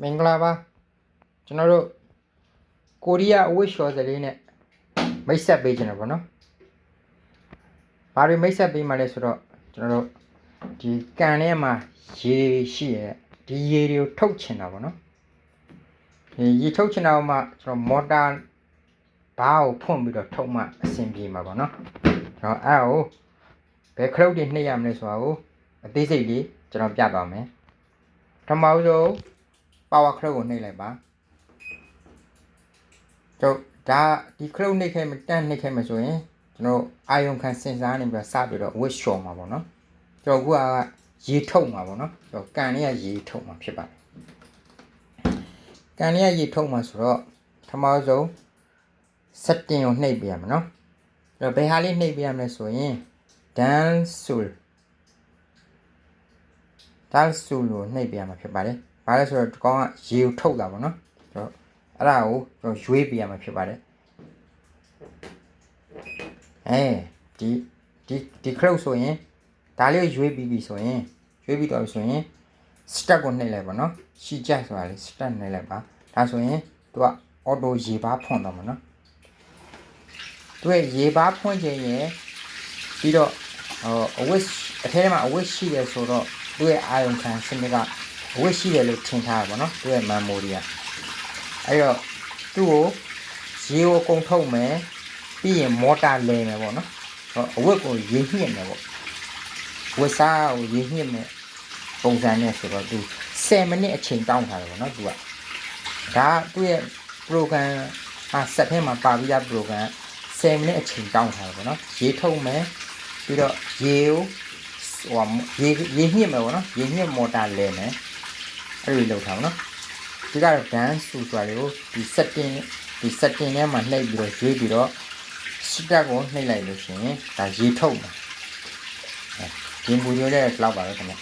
မင်္ဂလာပါကျွန်တော်တို့ကိုရီးယားအဝတ်လျှော်စလေးနဲ့မိတ်ဆက်ပေးခြင်းတယ်ဗောနော်ဘာတွေမိတ်ဆက်ပေးမှလဲဆိုတော့ကျွန်တော်တို့ဒီကန်ထဲမှာရေတွေရှိရဲ့ဒီရေတွေကိုထုတ်ချင်တာဗောနော်ဒီရေထုတ်ချင်တာကမှကျွန်တော်မော်တာဘားကိုဖွင့်ပြီးတော့ထုတ်မှအဆင်ပြေမှာဗောနော်ကျွန်တော်အဲ့ဒါကိုဘယ်ခလုတ်တွေနှိပ်ရမလဲဆိုတာကိုအသေးစိတ်လေးကျွန်တော်ပြသွားမယ်ပထမဆုံး power cloud ကိုနှိပ်လိုက်ပါကျွန်တော်ဒါဒီ cloud နှိပ်ခဲ့မတန့်နှိပ်ခဲ့မှာဆိုရင်ကျွန်တော်အာယုံခံစင်စားနေပြီးတော့စပြီးတော့ wish show မှာပေါ့နော်ကျွန်တော်အခုကရေထုတ်မှာပေါ့နော်ကျွန်တော်ကန်လေးကရေထုတ်မှာဖြစ်ပါတယ်ကန်လေးကရေထုတ်မှာဆိုတော့ပထမဆုံး setting ကိုနှိပ်ပြရမှာနော်အဲ့တော့ဘယ်ဟာလေးနှိပ်ပြရမလဲဆိုရင် dance soul dance soul ကိုနှိပ်ပြရမှာဖြစ်ပါတယ်။ ဘာလဲဆိုတော့ဒီကောင်ကရေကိုထုတ်တာပေါ့နော်။ကျွန်တော်အဲ့ဒါကိုကျွန်တော်ရွေးပြရမှာဖြစ်ပါတယ်။အဲဒီဒီဒီ cloud ဆိုရင်ဒါလေးကိုရွေးပြီးပြီဆိုရင်ရွေးပြီးတော့ဆိုရင် start ကိုနှိပ်လိုက်ပါနော်။ရှီကြဆိုတာလေ start နှိပ်လိုက်ပါ။ဒါဆိုရင်သူက auto ရေပါဖွင့်တော့မှာနော်။သူရဲ့ရေပါဖွင့်ခြင်းရဲ့ပြီးတော့ဟိုအဝတ်အထဲမှာအဝတ်ရှိတယ်ဆိုတော့သူ့ရဲ့အာယုံခံစနစ်က အဝတ်ရှိတယ်လို့ထင်ထားတာပေါ့နော်သူ့ရဲ့ memory ကအဲ့တော့သူ့ကိုရေကိုအကုန်ထုတ်မယ်ပြီးရင်မော်တာလဲမယ်ပေါ့နော်ဟောအဝတ်ကိုရေညှစ်မယ်ပေါ့ဝတ်စားကိုရေညှစ်မယ်ပုံစံနဲ့ဆိုတော့သူ10မိနစ်အချိန်တောင်းထားတယ်ပေါ့နော်သူကဒါသူ့ရဲ့ program ဟာစက်ထဲမှာပါပြီးသား program 10မိနစ်အချိန်တောင်းထားတယ်ပေါ့နော်ရေထုတ်မယ်ပြီးတော့ရေကိုဟိုရေရေညှစ်မယ်ပေါ့နော်ရေညှစ်မော်တာလဲမယ် အဲ့လိုလုပ်ထားပါနော်ဒီကတော့ dance ဆိုတာလေးကိုဒီ setting ဒီ setting ထဲမှာနှိပ်ပြီးတော့ရွေးပြီးတော့ start ကိုနှိပ်လိုက်လို့ရှိရင်ဒါရေထုတ်မှာအဲဒီမူရိုးတဲ့လောက်ပါပဲခင်ဗျ